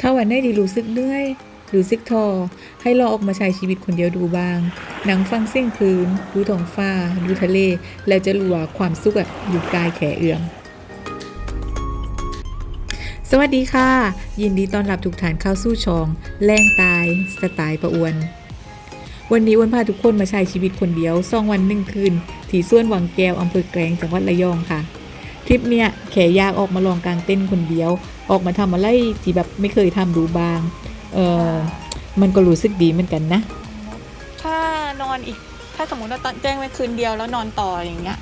ถ้าวันไหนที่รู้สึกเหนื่อยหรือสึกท้อให้ลองออกมาใช้ชีวิตคนเดียวดูบ้าง หนังฟังเสียงคลืนดูท้องฟ้า ดูทะเล แล้วจะรู้ว่าความสุขอะอยู่กายแขเอื้อมสวัสดีค่ะ ยินดีต้อนรับทุกท่านเข้าสู่ช่อง แรงตาย สไตล์ประอวน วันนี้อ้วนพาทุกคนมาใช้ชีวิตคนเดียวสองวันหนึ่งคืน ที่ส่วนวังแก้วอำเภอแกลงจังหวัดระยองค่ะ ทริปเนี้ยแขอยากออกมาลองกางเต้นคนเดียว ออกมาทำอะไรที่แบบไม่เคยทำดูบาง เออมันก็รู้สึกดีเหมือนกันนะ ถ้านอนอีก ถ้าสมมติว่าตอนแจ้งไว้คืนเดียวแล้วนอนต่ออย่างเงี้ย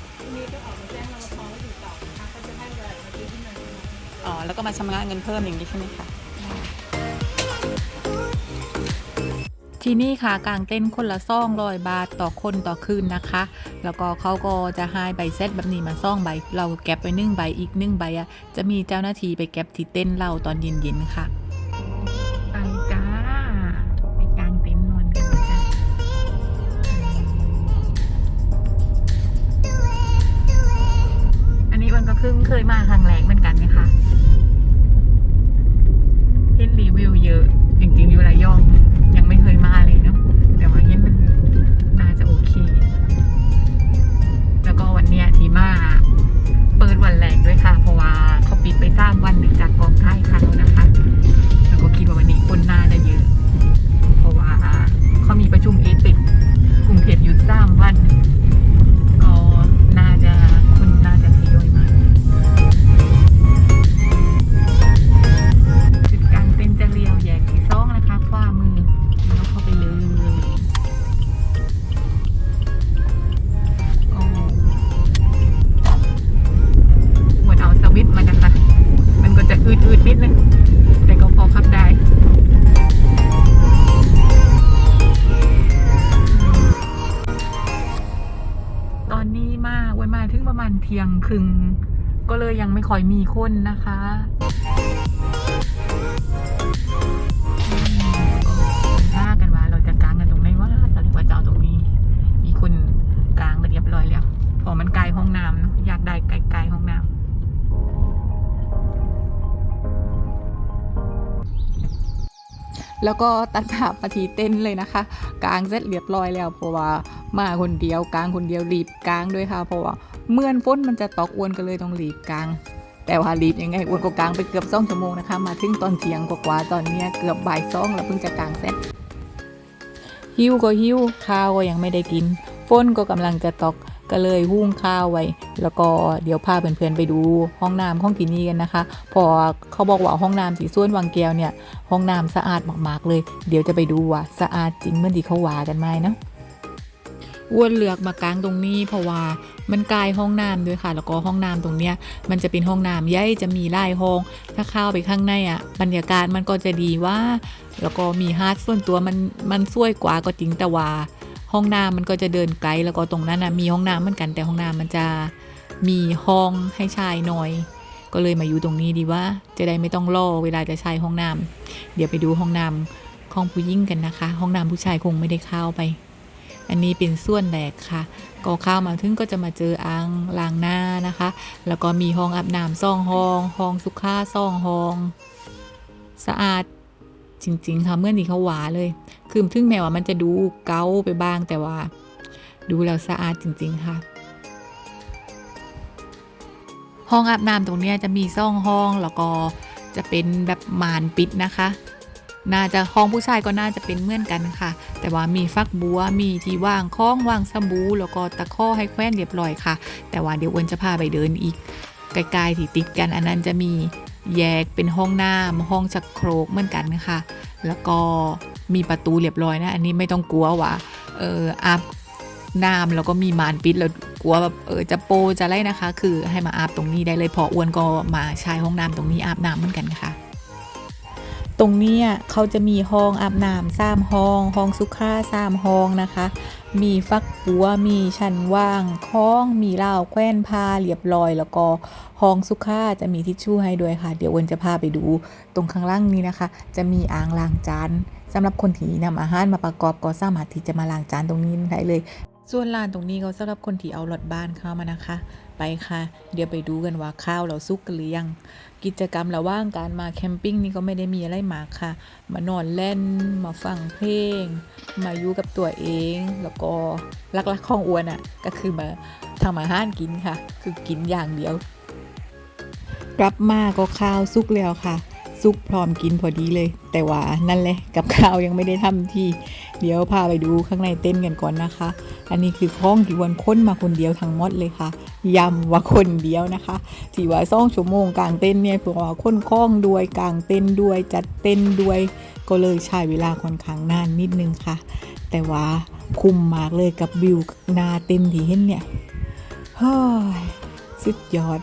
อ๋อ แล้วก็มาชำระเงินเพิ่มอย่างนี้ใช่ไหมคะ ที่นี่ค่ะกลางเต้นคนละซ่องรอยบาทต่อคนต่อคืนนะคะ แล้วก็เขาก็จะให้ใบเซตแบบนี้มาซ่องใบ เราแก็บไปนึ่งใบอีกนึ่งใบอะจะมีเจ้าหน้าที่ไปเก็บที่เต้นเราตอนเย็นๆค่ะไปจ้าไปกางเต็นท์นอนกันจ้าอันนี้วันก็เพิ่งเคยมาครั้งแรกเหมือนกันนะคะเห็นรีวิวเยอะจริงๆอยู่ระยอง ด้วยค่ะ เพราะว่า ประมาณเที่ยงครึ่งก็เลยยังไม่ค่อยมีคนนะคะห้ากันว่าเราจะกางกันตรงไหนว่าตอนนี้ว่าจะเอาตรงนี้ มีคนกลางกันเรียบร้อยแล้วเพอมันไกลห้องน้ำเนอะอยากได้ไกลๆห้องน้ำแล้วก็ตัดภาพมาทีเต้นเลยนะคะ กลางเสร็จเรียบร้อยแล้วเพราะว่ามาคนเดียวกลางคนเดียวรีบกลางด้วยค่ะ เพราะว่า เมื่อนฝนมันจะตกอวนก็เลยต้องรีบกลาง แต่ว่ารีบยังไงอวนก็กลางไปเกือบสองชั่วโมงนะคะ มาถึงตอนเที่ยงกว่าๆตอนเนี้ยเกือบบ่ายสองแล้วเพิ่งจะกลางเสร็จหิวก็หิวข้าวก็ยังไม่ได้กินฝนก็กำลังจะตกก็เลยหุ้งข้าวไว้ แล้วก็เดี๋ยวพาเพื่อนๆไปดูห้องน้ำห้องที่นี่กันนะคะ พอเขาบอกว่าห้องน้ำสีส้วนวังแก้วเนี่ย ห้องน้ำสะอาดมากๆเลย เดี๋ยวจะไปดูว่าสะอาดจริงเหมื่อนที่เขาว่ากันไหมเนาะ อ้วนเลือกมากางตรงนี้ เพราะว่ามันกล้ห้องน้ำด้วยค่ะ แล้วก็ห้องน้ำตรงเนี้ย มันจะเป็นห้องน้ำใหญ่จะมีหลายห้อง ถ้าเข้าไปข้างในอะบรรยากาศมันก็จะดีว่า แล้วก็มีฮาร์ดส่วนตัวมันมันสวยกว่าก็จริงแต่ว่า ห้องน้ำมันก็จะเดินไกลแล้วก็ตรงนั้นนะมีห้องน้ำเหมือนกันแต่ห้องน้ำมันจะมีห้องให้ชายหน่อย ก็เลยมาอยู่ตรงนี้ดีว่า จะได้ไม่ต้องรอเวลาจะใช้ห้องน้ำเดี๋ยวไปดูห้องน้ำของผู้หญิงกันนะคะ ห้องน้ำผู้ชายคงไม่ได้เข้าไป อันนี้เป็นส่วนแรกค่ะก็เข้ามาถึงก็จะมาเจออ่างล้างหน้านะคะ แล้วก็มีห้องอาบน้ำซ่องห้อง ห้องสุขาซ่องห้อง สะอาดจริง ๆ ค่ะเมื่อนี้เขาหวาเลย คือถึงแม้ว่ามันจะดูเก้าไปบ้างแต่ว่า ดูแล้วสะอาดจริง ๆ ค่ะ ห้องอาบน้ำตรงนี้จะมีซ่องห้องแล้วก็จะเป็นแบบมานปิดนะคะ น่าจะห้องผู้ชายก็น่าจะเป็นเหมือนกันค่ะ แต่ว่ามีฟักบัว มีที่ว่างคล้องว่างสบู่แล้วก็ตะข้อให้แคว้นเรียบร้อยค่ะ แต่ว่าเดี๋ยวอ้วนจะพาไปเดินอีกไกลๆที่ติดกันอันนั้นจะมีแยกเป็นห้องน้ำห้องชักโครกเหมือนกันค่ะ แล้วก็มีประตูเรียบร้อยนะ อันนี้ไม่ต้องกลัวว่าเอออาบน้ำแล้วก็มีมานปิดแล้วกลัวแบบเออจะโปจะอะไรนะคะ คือให้มาอาบตรงนี้ได้เลยเพออ้วนก็มาใช้ห้องน้ำตรงนี้อาบน้ำเหมือนกันค่ะ ตรงนี้เขาจะมีห้องอาบน้ำสามห้อง ห้องสุขาสามห้องนะคะ มีฟักบัวมีชั้นว่างคล้องมีราแคว้นผ้าเรียบร้อย แล้วก็ห้องสุขาจะมีทิชชู่ให้ด้วยค่ะ เดี๋ยวอ้วนจะพาไปดู ตรงข้างล่างนี้นะคะ จะมีอ่างล้างจานสำหรับคนที่นำอาหารมาประกอบก็สามารถที่จะมาล้างจานตรงนี้ได้เลย ส่วนลานตรงนี้ก็สำหรับคนที่เอารถบ้านเข้ามานะคะ ไปค่ะ เดี๋ยวไปดูกันว่าข้าวเราสุกกันหรือยัง กิจกรรมระหว่างการมาแคมปิ้งนี่ก็ไม่ได้มีอะไรมากค่ะ มานอนเล่น มาฟังเพลง มาอยู่กับตัวเอง แล้วก็ลักๆของอ้วนอะ่ะ ก็คือมาทำอาหารกินค่ะ คือกินอย่างเดียว กลับมาก็ข้าวสุกแล้วค่ะ สุกพร้อมกินพอดีเลย แต่ว่านั่นแหละกับข้าวยังไม่ได้ทำที่ เดี๋ยวพาไปดูข้างในเต้นกันก่อนนะคะ อันนี้คือข้องที่วันค้นมาคนเดียวทั้งหมดเลยค่ะยำว่าคนเดียวนะคะที่ว่าซ่องชั่วโมงกลางเต้นเนี่ยเพราะว่าค้นคล้องด้วยกลางเต้นด้วยจัดเต้นด้วย ก็เลยใช้เวลาค่อนข้างนานนิดนึงค่ะ แต่ว่าคุ้มมากเลยกับวิวนาเต้นท์ที่เห็นเนี่ยเฮ้ยสุดยอด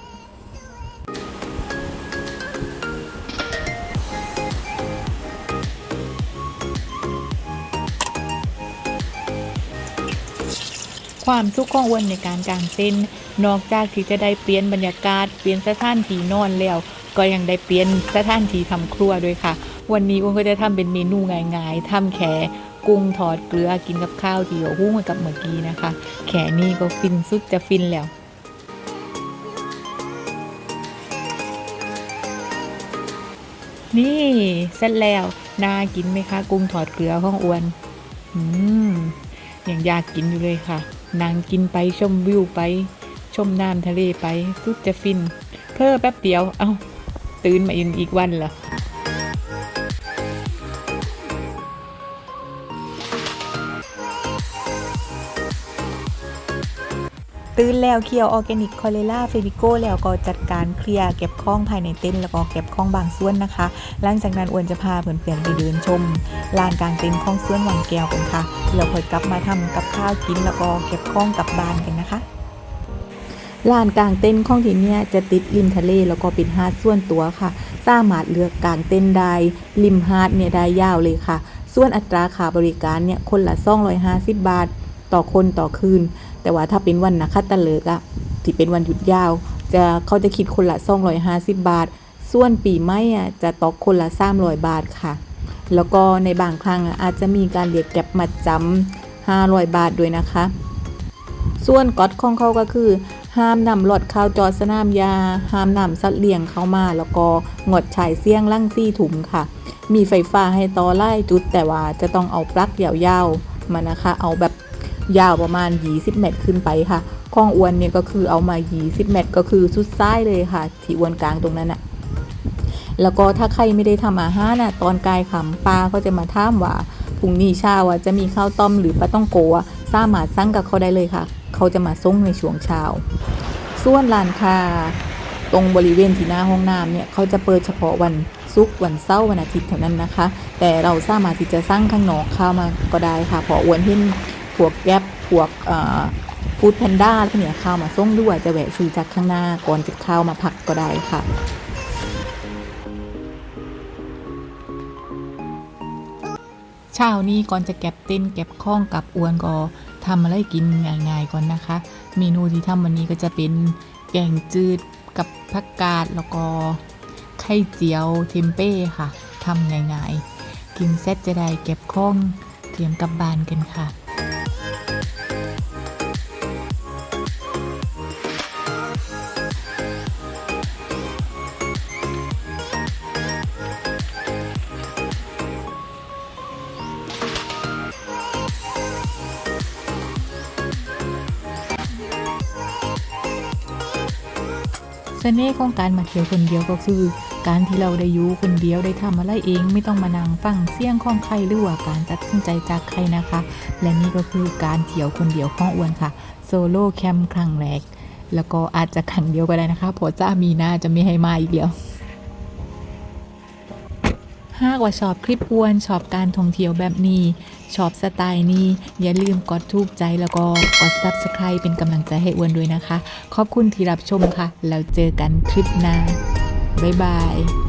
ความสุขของอ้วนในการกางเต้นท์นอกจากที่จะได้เปลี่ยนบรรยากาศเปลี่ยนสถานที่นอนแล้ว ก็ยังได้เปลี่ยนสถานที่ทำครัวด้วยค่ะ วันนี้อ้วนก็จะทำเป็นเมนูง่ายๆทำแค่กุ้งทอดเกลือกินกับข้าวที่เราหุ้งกับเมื่อกี้นะคะแค่นี้ก็ฟินสุดจะฟินแล้วนี่เสร็จแล้วน่ากินไหมคะ กุ้งทอดเกลือของอ้วน อืมยังอยากกินอยู่เลยค่ะ นั่งกินไปชมวิวไป ชมน้ำทะเลไปสุดจะฟิน เพอแป๊บเดียว เอา้า ตื่นมาอินอีกวันเหรอ ตื่นแล้วเคียวออร์แกนิกคอเลล่าเฟบิโก้แล้วก็จัดการเคลียร์เก็บข้องภายในเต็นท์แล้วก็เก็บข้องบางส่วนนะคะ หลังจากนั้นอ้วนจะพาเพื่อนๆไปเดินชมลานกลางเต็นท์ของส่วนวังแก้วกันค่ะแล้วค่อยกลับมาทำกับข้าวกินแล้วก็เก็บข้องกลับบ้านกันนะคะลานกลางเต็นท์ของที่เนี่ยจะติดริมทะเลแล้วก็เป็นหาดส่วนตัวค่ะ สามารถเลือกกลางเต็นท์ได้ริมหาดเนี่ยได้ยาวเลยค่ะ ส่วนอัตราค่าบริการเนี่ยคนละ250 บาท ต่อคนต่อคืน แต่ว่าถ้าเป็นวันนักขัตฤกษ์อะที่เป็นวันหยุดยาว จะเขาจะคิดคนละ250บาท ส่วนปีใหม่อะจะตกคนละ300บาทค่ะ แล้วก็ในบางครั้งอาจจะมีการเรียกแก็บมาจำ500บาทด้วยนะคะ ส่วนกฎของเขาก็คือห้ามนำรถเข้าจอสนามยา ห้ามนำสัตว์เลี้ยงเข้ามา แล้วก็งดฉายเสี้ยงลั่งซี่ถุงค่ะ มีไฟฟ้าให้ต่อไล่จุดแต่ว่าจะต้องเอาปลั๊กยาวๆมานะคะ เอาแบบ ยาวประมาณ 20 เมตรขึ้นไปค่ะข้องอวนเนี่ยก็คือเอามา 20 เมตรก็คือสุดซ้ายเลยค่ะ ที่อวนกลางตรงนั้นอะแล้วก็ถ้าใครไม่ได้ทำอาหารน่ะตอนกายขำปลาก็จะมาถามว่าพรุ่งนี้เช้าอะจะมีข้าวต้มหรือปลาต้องโกะสามารถสั่งกับเขาได้เลยค่ะ เขาจะมาส่งในช่วงเช้า ส่วนร้านค้าตรงบริเวณที่หน้าห้องน้ำเนี่ยเขาจะเปิดเฉพาะวันศุกร์วันเสาร์วันอาทิตย์เท่านั้นนะคะ แต่เราสามารถที่จะสั่งข้างนอกเข้ามาก็ได้ค่ะเพออวนเห็น พวกแก๊ปพวกฟู้ดแพนด้าพวกเนี้ยเข้ามาส่งด้วยจะแวะซื้อจากข้างหน้าก่อนจะเข้ามาพักก็ได้ค่ะเช้านี้ก่อนจะเก็บเต้นเก็บข้องกับอวนก็ทำอะไรกินง่ายๆก่อนนะคะ เมนูที่ทำวันนี้ก็จะเป็นแกงจืดกับผักกาดแล้วก็ไข่เจียวเทมเป้ค่ะทำง่ายๆ กินเสร็จจะได้เก็บข้องเตรียมกลับบ้านกันค่ะ สน่ห์ของการมาเที่ยวคนเดียวก็คือ การที่เราได้อยู่คนเดียวได้ทำอะไรเองไม่ต้องมานั่งฟังเสียงของใครหรือว่าการตัดสินใจจากใครนะคะ และนี่ก็คือการเที่ยวคนเดียวของอ้วนค่ะโซโล่แคมป์ครั้งแรกแล้วก็อาจจะครั้งเดียวก็ได้นะคะเพราะจ้ามีหน้าจะไม่ให้มาอีกเดียวหากว่าชอบคลิปอ้วนชอบการท่องเที่ยวแบบนี้ ชอบสไตล์นี้ อย่าลืมกดถูกใจแล้วก็กด subscribe เป็นกำลังใจให้อ้วนด้วยนะคะ ขอบคุณที่รับชมค่ะ แล้วเจอกันคลิปหน้าบ๊ายบาย